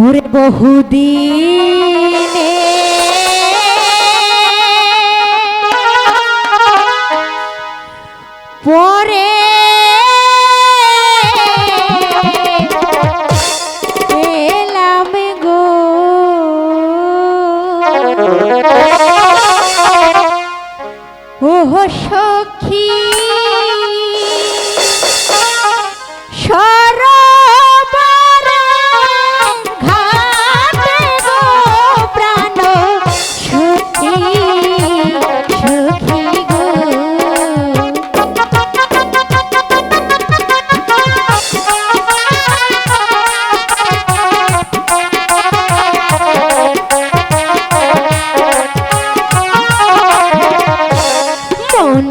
ওরে বহুদিনে। পরে এলাম গো। ও সখী।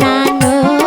নানো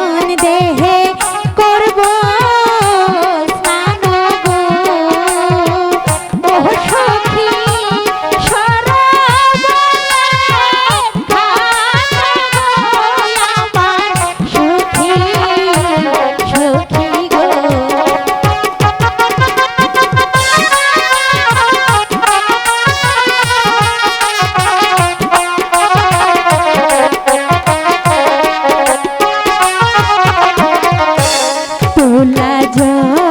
ঝোলা ঝোলা